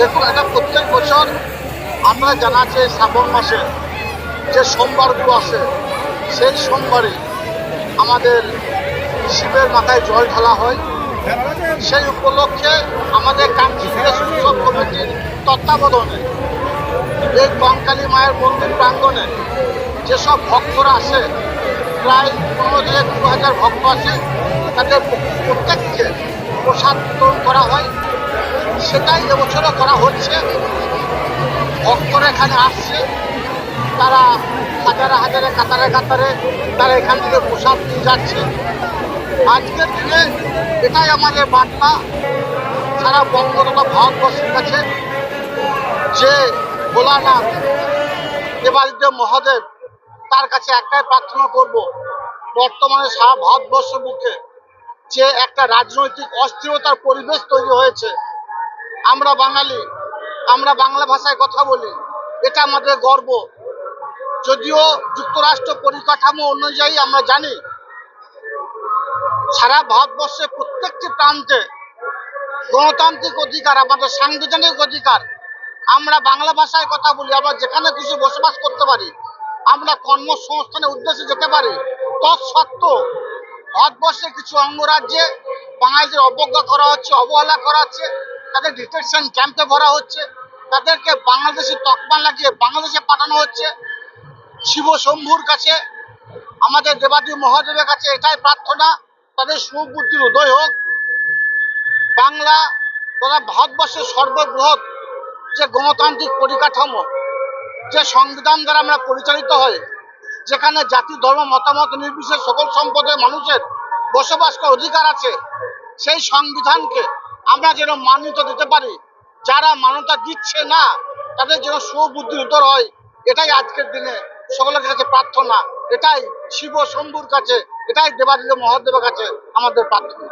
দেখুন, এটা প্রত্যেক বছর আমরা জানা এই শ্রাবণ মাসে যে সোমবারগুলো আসে সেই সোমবারে আমাদের শিবের মাথায় জল ঢালা হয়। সেই উপলক্ষে আমাদের কাঞ্চি উৎসব কমিটির তত্ত্বাবধানে এই কঙ্কালী মায়ের মন্দির প্রাঙ্গণে যেসব ভক্তরা আসে প্রায় পনেরো থেকে দু হাজার ভক্ত আছে, তাদের প্রত্যেককে প্রসাদ করা হয়। সেটাই এবছরও করা হচ্ছে। ভক্তরা এখানে আসছে। তারা হাজারে হাজারে, কাতারে কাতারে তারা এখান থেকে প্রসাদ নিয়ে যাচ্ছে। আজকের দিনে এটাই আমাদের বার্তা। সারা বঙ্গ তথা ভারতবর্ষের কাছে যে ভোলানাথ, দেবাদিদেব মহাদেব, তার কাছে একটাই প্রার্থনা করব, বর্তমানে সারা ভারতবর্ষ বুকে যে একটা রাজনৈতিক অস্থিরতার পরিবেশ তৈরি হয়েছে। আমরা বাঙালি, আমরা বাংলা ভাষায় কথা বলি, এটা আমাদের গর্ব। যদিও যুক্তরাষ্ট্র পরিকাঠামো অনুযায়ী আমরা জানি, সারা ভারতবর্ষের প্রত্যেকটি প্রান্তে গণতান্ত্রিক অধিকার, আমাদের সাংবিধানিক অধিকার, আমরা বাংলা ভাষায় কথা বলি, আমরা যেখানে খুশি বসবাস করতে পারি, আমরা কর্মসংস্থানের উদ্দেশ্যে যেতে পারি, তৎসত্ত্বেও ভারতবর্ষের কিছু অঙ্গরাজ্যে বাঙালিদের অবজ্ঞা করা হচ্ছে, অবহেলা করা হচ্ছে তাদের ডিটেনশন ক্যাম্পে ভরা হচ্ছে। তাদেরকে বাংলাদেশি তকমা লাগিয়ে বাংলাদেশে পাঠানো হচ্ছে। শিব শম্ভুর কাছে, আমাদের দেবাদী মহাদেবের কাছে এটাই প্রার্থনা। তাদের সুবুদ্ধির উদয় হোক। বাংলা তথা ভারতবর্ষের সর্ববৃহৎ যে গণতান্ত্রিক পরিকাঠামো, যে সংবিধান দ্বারা আমরা পরিচালিত হয়, যেখানে জাতি, ধর্ম, মতামত নির্বিশেষে সকল সম্পদের মানুষের বসবাস করার অধিকার আছে, সেই সংবিধানকে আমরা যেন মান্যতা দিতে পারি। যারা মান্যতা দিচ্ছে না, তাদের যেন সুবুদ্ধি উত্তর হয়। এটাই আজকের দিনে সকলের কাছে প্রার্থনা। এটাই শিব শম্ভুর কাছে, এটাই দেবাদিদেব মহাদেবের কাছে আমাদের প্রার্থনা।